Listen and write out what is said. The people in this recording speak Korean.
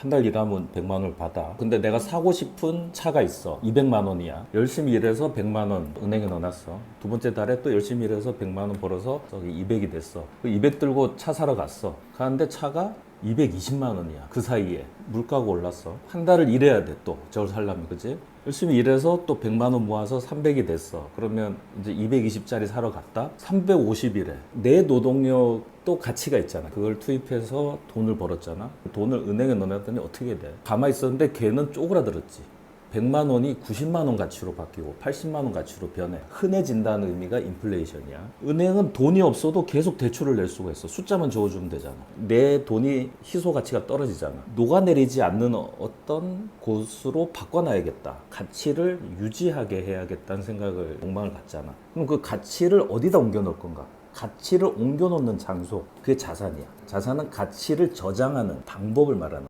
한 달 일하면 100만 원을 받아. 근데 내가 사고 싶은 차가 있어. 200만 원이야. 열심히 일해서 100만 원 은행에 넣어놨어. 두 번째 달에 또 열심히 일해서 100만 원 벌어서 저기 200이 됐어. 그 200 들고 차 사러 갔어. 가는데 차가 220만 원이야. 그 사이에 물가가 올랐어. 한 달을 일해야 돼 또 저걸 살려면 그지? 열심히 일해서 또 100만 원 모아서 300이 됐어. 그러면 이제 220짜리 사러 갔다. 350이래. 내 노동력 도 가치가 있잖아. 그걸 투입해서 돈을 벌었잖아. 돈을 은행에 넣어놨더니 어떻게 돼? 가만히 있었는데 걔는 쪼그라들었지. 100만 원이 90만 원 가치로 바뀌고 80만 원 가치로 변해. 흔해진다는 의미가 인플레이션이야. 은행은 돈이 없어도 계속 대출을 낼 수가 있어. 숫자만 적어주면 되잖아. 내 돈이 희소 가치가 떨어지잖아. 녹아내리지 않는 어- 어떤 곳으로 바꿔놔야겠다. 가치를 유지하게 해야겠다는 생각을 욕망을 갖잖아. 그럼 그 가치를 어디다 옮겨 놓을 건가? 가치를 옮겨 놓는 장소, 그게 자산이야. 자산은 가치를 저장하는 방법을 말하는